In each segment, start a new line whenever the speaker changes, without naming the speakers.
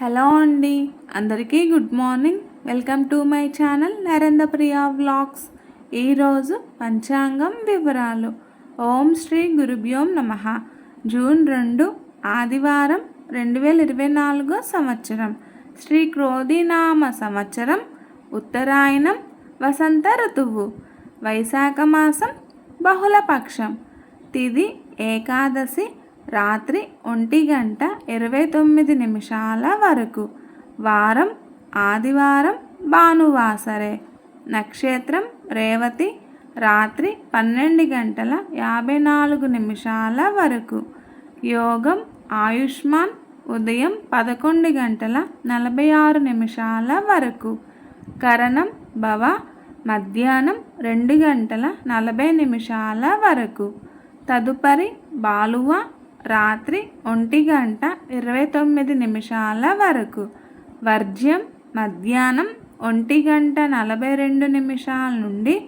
Hello అండి. అందరికీ good morning. Welcome to my channel Narendra Priya vlogs ఈరోజు పంచాంగం వివరాలు. ఓం శ్రీ గురుభ్యోం నమ. జూన్ రెండు ఆదివారం రెండు వేల ఇరవై నాలుగో సంవత్సరం. శ్రీ క్రోధినామ సంవత్సరం ఉత్తరాయణం వసంత ఋతువు వైశాఖ మాసం బహుళపక్షం. తిది ఏకాదశి రాత్రి ఒంటి గంట ఇరవై తొమ్మిది నిమిషాల వరకు. వారం ఆదివారం భానువాసరే. నక్షత్రం రేవతి రాత్రి పన్నెండు గంటల యాభై నాలుగు నిమిషాల వరకు. యోగం ఆయుష్మాన్ ఉదయం పదకొండు గంటల నలభై ఆరు నిమిషాల వరకు. కరణం భవ మధ్యాహ్నం రెండు గంటల నలభై నిమిషాల వరకు. తదుపరి బాలువ రాత్రి ఒంటి గంట ఇరవై తొమ్మిది నిమిషాల వరకు. వర్జ్యం మధ్యాహ్నం ఒంటి గంట నలభై రెండు నిమిషాల నుండి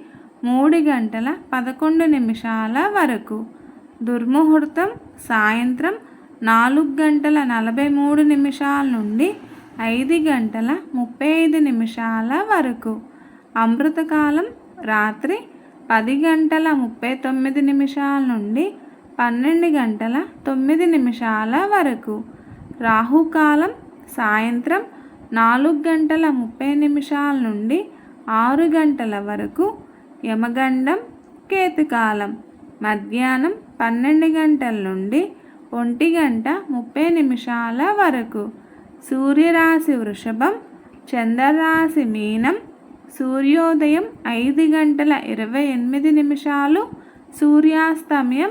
మూడు గంటల పదకొండు నిమిషాల వరకు. దుర్ముహూర్తం సాయంత్రం నాలుగు గంటల నలభై మూడు నిమిషాల నుండి ఐదు గంటల ముప్పై ఐదు నిమిషాల వరకు. అమృతకాలం రాత్రి పది గంటల ముప్పై తొమ్మిది నిమిషాల నుండి పన్నెండు గంటల తొమ్మిది నిమిషాల వరకు. రాహుకాలం సాయంత్రం నాలుగు గంటల ముప్పై నిమిషాల నుండి ఆరు గంటల వరకు. యమగండం కేతుకాలం మధ్యాహ్నం పన్నెండు గంటల నుండి ఒంటి గంట ముప్పై నిమిషాల వరకు. సూర్యరాశి వృషభం చంద్రరాశి మీనం సూర్యోదయం ఐదు గంటల ఇరవై ఎనిమిది నిమిషాలు. సూర్యాస్తమయం